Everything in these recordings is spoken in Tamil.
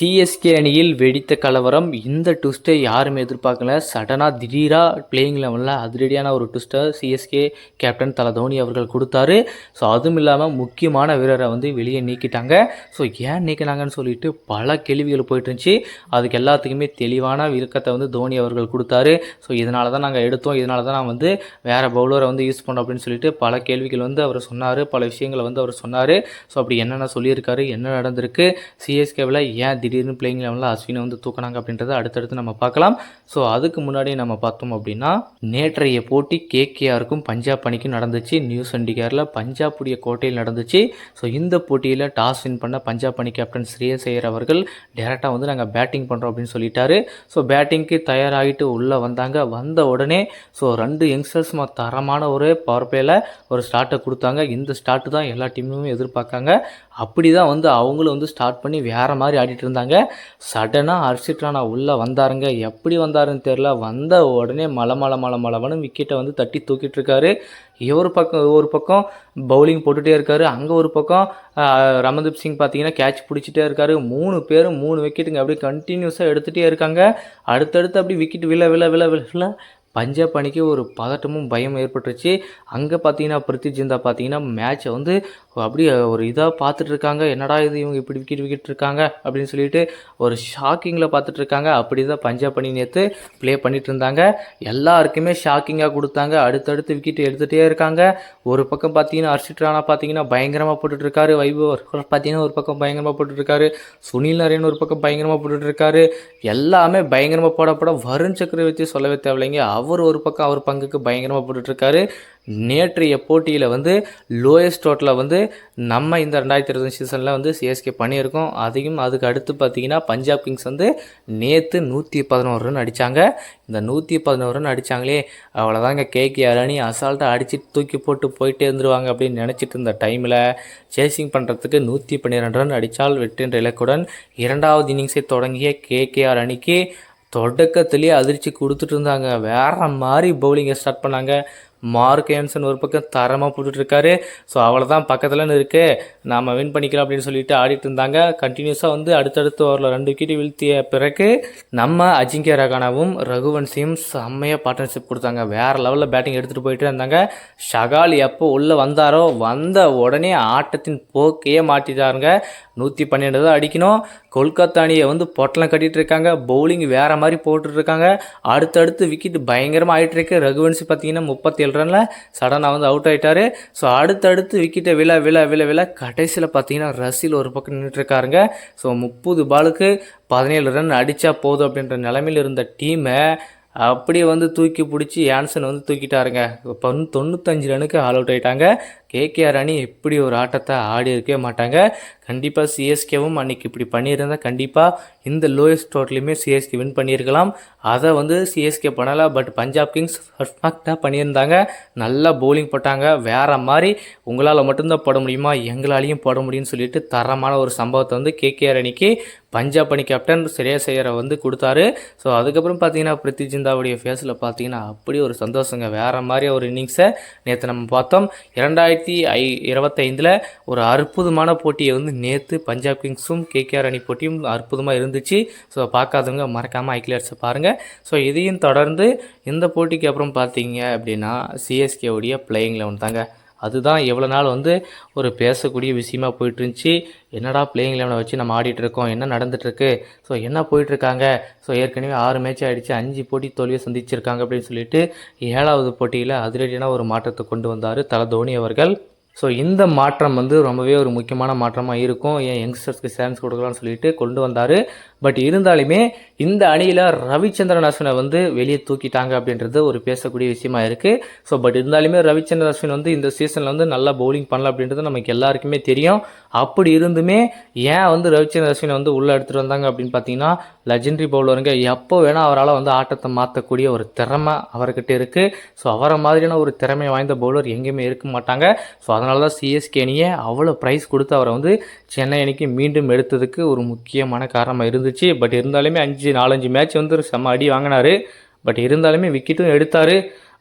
சிஎஸ்கே அணியில் வெடித்த கலவரம். இந்த ட்விஸ்ட்டை யாருமே எதிர்பார்க்கல. சடனாக திடீராக பிளேயிங் லெவலில் அதிரடியான ஒரு ட்விஸ்ட்டை சிஎஸ்கே கேப்டன் தல தோனி அவர்கள் கொடுத்தாரு. ஸோ அதுவும் இல்லாமல் முக்கியமான வீரரை வந்து வெளியே நீக்கிட்டாங்க. ஸோ ஏன் நீக்கினாங்கன்னு சொல்லிட்டு பல கேள்விகள் போயிட்டு இருந்துச்சு அதுக்கு எல்லாத்துக்குமே தெளிவான விருக்கத்தை வந்து தோனி அவர்கள் கொடுத்தாரு. ஸோ இதனால தான் நாங்கள் எடுத்தோம். இதனால தான் நான் வந்து வேறு பவுலரை வந்து யூஸ் பண்ணோம் அப்படின்னு சொல்லிட்டு பல கேள்விகள் வந்து அவர் சொன்னார். பல விஷயங்களை வந்து அவர் சொன்னார். ஸோ அப்படி என்னென்ன சொல்லியிருக்காரு? என்ன நடந்திருக்கு? சிஎஸ்கேவில் ஏன் திடீர்னு பிளேயிங் லெவனில் அஸ்வினை வந்து தூக்குனாங்க அப்படின்றத அடுத்தடுத்து நம்ம பார்க்கலாம். ஸோ அதுக்கு முன்னாடி நம்ம பார்த்தோம் அப்படின்னா நேற்றைய போட்டி கேகேஆருக்கும் பஞ்சாப் அணிக்கும் நடந்துச்சு. நியூ சண்டிகாரில் பஞ்சாபுடைய கோட்டையில் நடந்துச்சு. ஸோ இந்த போட்டியில் டாஸ் வின் பண்ண பஞ்சாப் அணி கேப்டன் ஸ்ரேயஸ் ஐயர் அவர்கள் டேரெக்டாக வந்து நாங்கள் பேட்டிங் பண்ணுறோம் அப்படின்னு சொல்லிட்டாரு. ஸோ பேட்டிங்க்கு தயாராகிட்டு உள்ளே வந்தாங்க. வந்த உடனே ஸோ ரெண்டு யங்ஸ்டர்ஸ் தரமான ஒரு பவர் பிளேயில் ஒரு ஸ்டார்ட்டை கொடுத்தாங்க. இந்த ஸ்டார்ட்டு தான் எல்லா டீமுமே எதிர்பார்க்காங்க. அப்படி தான் வந்து அவங்களும் வந்து ஸ்டார்ட் பண்ணி வேறு மாதிரி ஆடிட்டு இருந்தாங்க. சடனாக ஹர்ஷித் ராணா உள்ளே வந்தாருங்க. எப்படி வந்தாருன்னு தெரில வந்த உடனே மலை மலை மலை மலவனு விக்கெட்டை வந்து தட்டி தூக்கிட்டு இருக்காரு இவர் பக்கம் ஒரு பக்கம் பவுலிங் போட்டுகிட்டே இருக்காரு. அங்கே ஒரு பக்கம் ரமன்தீப் சிங் பார்த்தீங்கன்னா கேட்ச் பிடிச்சிட்டே இருக்காரு. மூணு பேரும் மூணு விக்கெட்டுங்க அப்படியே கண்டினியூஸாக எடுத்துகிட்டே இருக்காங்க. அடுத்தடுத்து அப்படி விக்கெட் விழ விழ விழ விழ பஞ்சாப் அணிக்கு ஒரு பதட்டமும் பயம் ஏற்பட்டுருச்சு. அங்கே பார்த்தீங்கன்னா பிரித்தி ஜிந்தா பார்த்தீங்கன்னா மேட்ச்சை வந்து அப்படியே ஒரு இதாக பார்த்துட்டு இருக்காங்க என்னடா இது இவங்க இப்படி விக்கெட் விக்கெட் இருக்காங்க அப்படின்னு சொல்லிட்டு ஒரு ஷாக்கிங்கில் பார்த்துட்டு இருக்காங்க அப்படி தான் பஞ்சாப் அணி நேற்று ப்ளே பண்ணிட்டு இருந்தாங்க எல்லாருக்குமே ஷாக்கிங்காக கொடுத்தாங்க. அடுத்தடுத்து விக்கெட் எடுத்துகிட்டே இருக்காங்க. ஒரு பக்கம் பார்த்தீங்கன்னா ஹர்ஷித் ராணா பார்த்தீங்கன்னா பயங்கரமாக போட்டுட்ருக்காரு. வைபவர் பார்த்தீங்கன்னா ஒரு பக்கம் பயங்கரமாக போட்டுட்ருக்காரு. சுனில் நரேன் ஒரு பக்கம் பயங்கரமாக போட்டுட்ருக்காரு. எல்லாமே பயங்கரமாக போட போட வருண் சக்கரவர்த்தி சொல்லவே தேவையில்லைங்க. அவர் ஒரு பக்கம் அவர் பங்குக்கு பயங்கரமாக போட்டுட்ருக்காரு. நேற்றைய போட்டியில் வந்து லோயஸ்ட் டோட்டலில் வந்து நம்ம இந்த ரெண்டாயிரத்தி இருபது சீசனில் வந்து சிஎஸ்கே பண்ணியிருக்கோம். அதையும் அதுக்கு அடுத்து பார்த்தீங்கன்னா பஞ்சாப் கிங்ஸ் வந்து நேற்று நூற்றி பதினோரு ரன் அடித்தாங்க இந்த நூற்றி பதினோரு ரன் அடித்தாங்களே அவ்வளோதாங்க கேகே அணி அசால்ட்டாக அடித்து தூக்கி போட்டு போயிட்டே இருந்துருவாங்க அப்படின்னு நினச்சிட்டு இருந்த டைமில் சேசிங் பண்ணுறதுக்கு நூற்றி பன்னிரெண்டு ரன் அடித்தால் வெற்றின்ற இலக்குடன் இரண்டாவது இன்னிங்ஸை தொடங்கிய கேகேஆர் அணிக்கு தொடக்கத்துலேயே அதிர்ச்சி கொடுத்துட்டு இருந்தாங்க. வேற மாதிரி பவுலிங்கை ஸ்டார்ட் பண்ணாங்க. மார்க் ஏன்சன் ஒரு பக்கம் தரமாக போட்டுட்டு இருக்காரு ஸோ அவ்வளோதான் பக்கத்தில் இருக்குது நாம் வின் பண்ணிக்கலாம் அப்படின்னு சொல்லிட்டு ஆடிட்டு இருந்தாங்க. கண்டினியூஸாக வந்து அடுத்தடுத்து ஓவரில் ரெண்டு விக்கெட் வீழ்த்திய பிறகு நம்ம அஜிங்கிய ரகானாவும் ரகுவன்சியும் செம்மையாக பார்ட்னர்ஷிப் கொடுத்தாங்க. வேறு லெவலில் பேட்டிங் எடுத்துகிட்டு போயிட்டு இருந்தாங்க. ஷகால் எப்போ உள்ளே வந்தாரோ வந்த உடனே ஆட்டத்தின் போக்கையே மாட்டிட்டாருங்க நூற்றி பன்னெண்டு தான் அடிக்கணும். கொல்கத்தா அணியை வந்து பொட்டலம் கட்டிகிட்டு இருக்காங்க பவுலிங் வேறு மாதிரி போட்டுட்ருக்காங்க. அடுத்தடுத்து விக்கெட் பயங்கரமாக ஆகிட்டு இருக்கு ரகுவன்சி பார்த்தீங்கன்னா முப்பத்தி ஏழு ரனில் சடனாக வந்து அவுட் ஆகிட்டாரு ஸோ அடுத்தடுத்து விக்கெட்டை விழ விழ விழ விழ கடைசியில் பார்த்தீங்கன்னா ரசில் ஒரு பக்கம் நின்றுட்டுருக்காருங்க ஸோ முப்பது பாலுக்கு பதினேழு ரன் அடித்தா போதும் அப்படின்ற நிலமையில் இருந்த டீமை அப்படியே வந்து தூக்கி பிடிச்சி யான்சன் வந்து தூக்கிட்டாருங்க. பொன் தொண்ணூத்தஞ்சு ரனுக்கு ஆல் அவுட் ஆயிட்டாங்க. கேகேஆர் அணி இப்படி ஒரு ஆட்டத்தை ஆடி இருக்கவே மாட்டாங்க. கண்டிப்பாக சிஎஸ்கேவும் அன்னைக்கு இப்படி பண்ணியிருந்தால் கண்டிப்பாக இந்த லோயஸ்ட் டோட்டலையுமே சிஎஸ்கே வின் பண்ணியிருக்கலாம். அதை வந்து சிஎஸ்கே பண்ணலை பட் பஞ்சாப் கிங்ஸ் பர்ஃபெக்டாக பண்ணியிருந்தாங்க. நல்லா பவுலிங் போட்டாங்க. வேறு மாதிரி உங்களால் மட்டும்தான் போட முடியுமா? எங்களாலையும் போட முடியும்னு சொல்லிட்டு தரமான ஒரு சம்பவத்தை வந்து கேகேஆர் அணிக்கு பஞ்சாப் அணி கேப்டன் ஸ்ரேயஸ் ஐயரை வந்து கொடுத்தாரு. ஸோ அதுக்கப்புறம் பார்த்தீங்கன்னா பிரித்தி ஜிந்தாவுடைய ஃபேஸில் பார்த்தீங்கன்னா அப்படி ஒரு சந்தோஷங்க. வேறு மாதிரி ஒரு இன்னிங்ஸை நேற்று நம்ம பார்த்தோம். இரண்டாயிரத்தி ஐ இருபத்தைந்தில் ஒரு அற்புதமான போட்டியை வந்து நேற்று பஞ்சாப் கிங்ஸும் கேகேஆர் அணி போட்டியும் அற்புதமாக இருந்துச்சு. ஸோ பார்க்காதவங்க மறக்காமல் ஐக்லியர்ஸை பாருங்கள் ஸோ இதையும் தொடர்ந்து இந்த போட்டிக்கு அப்புறம் பார்த்தீங்க அப்படின்னா சிஎஸ்கேவுடைய பிளேயிங் லெவன் தாங்க. அதுதான் எவ்வளோ நாள் வந்து ஒரு பேசக்கூடிய விஷயமா போயிட்டு இருந்துச்சு என்னடா பிளேயிங் லெவனை வச்சு நம்ம ஆடிட்டு இருக்கோம் என்ன நடந்துட்டுருக்கு? ஸோ என்ன போயிட்டுருக்காங்க? ஸோ ஏற்கனவே ஆறு மேட்ச் ஆகிடுச்சு அஞ்சு போட்டி தோல்வியை சந்திச்சிருக்காங்க அப்படின்னு சொல்லிட்டு ஏழாவது போட்டியில் அதிரடியான ஒரு மாற்றத்தை கொண்டு வந்தார் தல தோனி அவர்கள். ஸோ இந்த மாற்றம் வந்து ரொம்பவே ஒரு முக்கியமான மாற்றமாக இருக்கும். ஏன் யங்ஸ்டர்ஸ்க்கு சான்ஸ் கொடுக்கலாம்னு சொல்லிட்டு கொண்டு வந்தார். பட் இருந்தாலுமே இந்த அணியில் ரவிச்சந்திரன் அஸ்வினை வந்து வெளியே தூக்கிட்டாங்க அப்படின்றது ஒரு பேசக்கூடிய விஷயமா இருக்குது ஸோ பட் இருந்தாலுமே ரவிச்சந்திரன் அஸ்வின் வந்து இந்த சீசனில் வந்து நல்லா பவுலிங் பண்ணல அப்படின்றது நமக்கு எல்லாருக்குமே தெரியும். அப்படி இருந்துமே ஏன் வந்து ரவிச்சந்திரன் அஸ்வினை வந்து உள்ளே எடுத்துகிட்டு வந்தாங்க அப்படின்னு பார்த்தீங்கன்னா லெஜெண்டரி பவுலருங்க எப்போ வேணால் அவரால் வந்து ஆட்டத்தை மாற்றக்கூடிய ஒரு திறமை அவர்கிட்ட இருக்குது ஸோ அவரை மாதிரியான ஒரு திறமை வாய்ந்த பவுலர் எங்கேயுமே இருக்க மாட்டாங்க. ஸோ அதனால தான் சிஎஸ்கே அணியை அவ்வளோ ப்ரைஸ் கொடுத்து அவரை வந்து சென்னை அணிக்கு மீண்டும் எடுத்ததுக்கு ஒரு முக்கியமான காரணமாக இருந்துச்சு. பட் இருந்தாலுமே அஞ்சு நாலஞ்சு மேட்ச் வந்து செம்ம அடி வாங்கினாரு. பட் இருந்தாலுமே விக்கெட்டும் எடுத்தார்.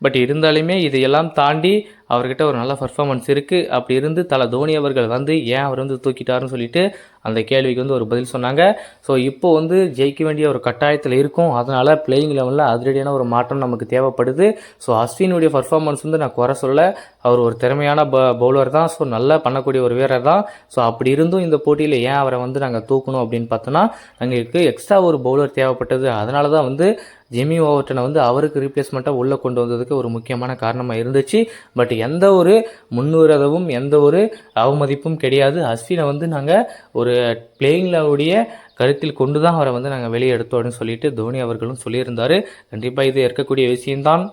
பட் இருந்தாலுமே இதையெல்லாம் தாண்டி அவர்கிட்ட ஒரு நல்ல பர்ஃபார்மன்ஸ் இருக்குது அப்படி இருந்து தலை தோனி அவர்கள் வந்து ஏன் அவர் வந்து தூக்கிட்டாருன்னு சொல்லிட்டு அந்த கேள்விக்கு வந்து ஒரு பதில் சொன்னாங்க. ஸோ இப்போ வந்து ஜெயிக்க வேண்டிய ஒரு கட்டாயத்தில் இருக்கும். அதனால் பிளேயிங் லெவலில் அதிரடியான ஒரு மாற்றம் நமக்கு தேவைப்படுது. ஸோ அஸ்வினுடைய பர்ஃபார்மன்ஸ் வந்து நான் குறை சொல்ல அவர் ஒரு திறமையான ப பவுலர் தான். ஸோ நல்லா பண்ணக்கூடிய ஒரு வீரர் தான். ஸோ அப்படி இருந்தும் இந்த போட்டியில் ஏன் அவரை வந்து நாங்கள் தூக்கணும் அப்படின்னு பார்த்தோன்னா எங்களுக்கு எக்ஸ்ட்ரா ஒரு பவுலர் தேவைப்பட்டது. அதனால தான் வந்து ஜெமி ஓவர்டனை வந்து அவருக்கு ரீப்ளேஸ்மெண்ட்டாக உள்ளே கொண்டு வந்ததுக்கு ஒரு முக்கியமான காரணமாக இருந்துச்சு. பட் எந்த ஒரு முன்னுரதவும் எந்த ஒரு அவமதிப்பும் கிடையாது. அஸ்வினை வந்து நாங்கள் ஒரு பிளேயிங்லவுடைய கருத்தில் கொண்டு தான் அவரை வந்து நாங்கள் வெளியே எடுத்தோம்னு சொல்லிட்டு தோனி அவர்களும் சொல்லியிருந்தார். கண்டிப்பாக இது இருக்கக்கூடிய விஷயம்தான்.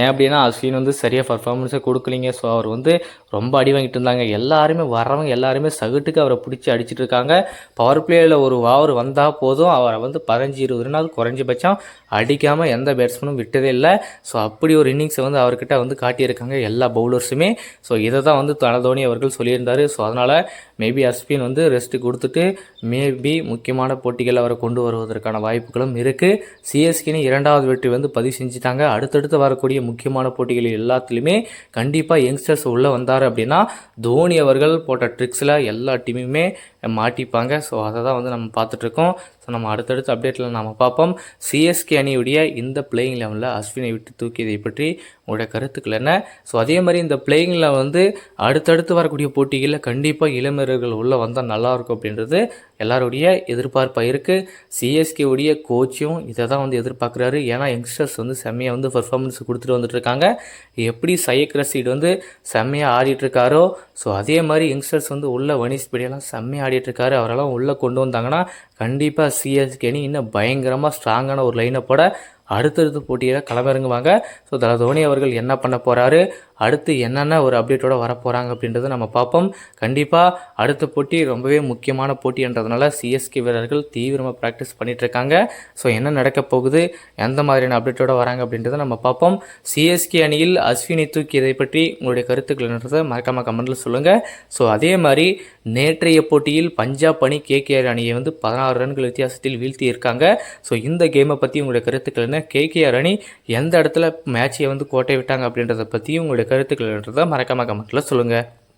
ஏன் அப்படின்னா அஸ்வின் வந்து சரியாக பர்ஃபார்மன்ஸே கொடுக்கலிங்க. ஸோ அவர் வந்து ரொம்ப அடி வாங்கிட்டு இருந்தாங்க. எல்லாருமே வரவங்க எல்லாருமே சகுட்டுக்கு அவரை பிடிச்சி அடிச்சிட்டு இருக்காங்க. பவர் பிளேயில் ஒரு ஓவர் வந்தால் போதும். அவரை வந்து பதினஞ்சு இருபது ரன் குறைஞ்சபட்சம் அடிக்காமல் எந்த பேட்ஸ்மேனும் விட்டதே இல்லை. ஸோ அப்படி ஒரு இன்னிங்ஸை வந்து அவர்கிட்ட வந்து காட்டியிருக்காங்க எல்லா பவுலர்ஸுமே ஸோ இதை தான் வந்து தனதோனி அவர்கள் சொல்லியிருந்தார். ஸோ அதனால் மேபி அஸ்வின் வந்து ரெஸ்ட் கொடுத்துட்டு மேபி முக்கியமான போட்டிகள் அவரை கொண்டு வருவதற்கான வாய்ப்புகளும் இருக்குது சிஎஸ்கேனி இரண்டாவது வெற்றி வந்து பதிவு செஞ்சுட்டாங்க. அடுத்தடுத்து வரக்கூடிய முக்கியமான போட்டிகள் எல்லாத்துலேயுமே கண்டிப்பாக யங்ஸ்டர்ஸ் உள்ளே வந்தார் அப்படின்னா தோனி அவர்கள் போட்ட ட்ரிக்ஸில் எல்லா டீமுமே மாட்டிப்பாங்க. ஸோ அதை தான் வந்து நம்ம பார்த்துட்ருக்கோம். ஸோ நம்ம அடுத்தடுத்த அப்டேட்டில் நம்ம பார்ப்போம். சிஎஸ்கே அணியுடைய இந்த பிளேயிங் லெவலில் அஸ்வினை விட்டு தூக்கியதை பற்றி உங்களுடைய கருத்துக்கள் என்ன? ஸோ அதே மாதிரி இந்த பிளேயிங்கில் வந்து அடுத்தடுத்து வரக்கூடிய போட்டிகளில் கண்டிப்பாக இளமீரர்கள் உள்ளே வந்தால் நல்லாயிருக்கும் அப்படின்றது எல்லாருடைய எதிர்பார்ப்பாக இருக்குது சிஎஸ்கே உடைய கோச்சும் இதை தான் வந்து எதிர்பார்க்குறாரு. ஏன்னா யங்ஸ்டர்ஸ் வந்து செம்மையாக வந்து பர்ஃபார்மன்ஸ் கொடுத்துட்டு வந்துட்டு இருக்காங்க எப்படி சையக் ரசீட் வந்து செம்மையாக ஆடிட்டுருக்காரோ ஸோ அதே மாதிரி யங்ஸ்டர்ஸ் வந்து உள்ள வனிஸ் படியெல்லாம் செம்மையாக இருக்காரு அவரெல்லாம் உள்ளே கொண்டு வந்தாங்கன்னா கண்டிப்பாக சிஎஸ்கே அணி இன்னும் பயங்கரமாக ஸ்ட்ராங்கான ஒரு லைனப்போட அடுத்தடுத்த போட்டியில் களமிறங்குவாங்க. ஸோ தல தோனி அவர்கள் என்ன பண்ண போகிறாரு அடுத்து என்னென்ன ஒரு அப்டேட்டோட வரப்போகிறாங்க அப்படின்றத நம்ம பார்ப்போம். கண்டிப்பாக அடுத்த போட்டி ரொம்பவே முக்கியமான போட்டின்றதுனால சிஎஸ்கே வீரர்கள் தீவிரமாக ப்ராக்டிஸ் பண்ணிகிட்ருக்காங்க ஸோ என்ன நடக்க போகுது? எந்த மாதிரியான அப்டேட்டோட வராங்க அப்படின்றத நம்ம பார்ப்போம். சிஎஸ்கே அணியில் அஸ்வினை தூக்கி இதை பற்றி உங்களுடைய கருத்துக்கள் மறக்காமல் கமெண்ட்டில் சொல்லுங்கள் ஸோ அதே மாதிரி நேற்றைய போட்டியில் பஞ்சாப் அணி கேகேஆர் அணியை வந்து பதினாறு ரன்கள் வித்தியாசத்தில் வீழ்த்தி இருக்காங்க ஸோ இந்த கேமை பற்றி உங்களுடைய கருத்துக்கள் என்ன? கேகேஆர் அணி எந்த இடத்துல மேட்சை வந்து கோட்டை விட்டாங்க அப்படின்றத பற்றியும் உங்களுடைய கருத்துக்கள் மறக்காம கமெண்ட்டில் சொல்லுங்கள்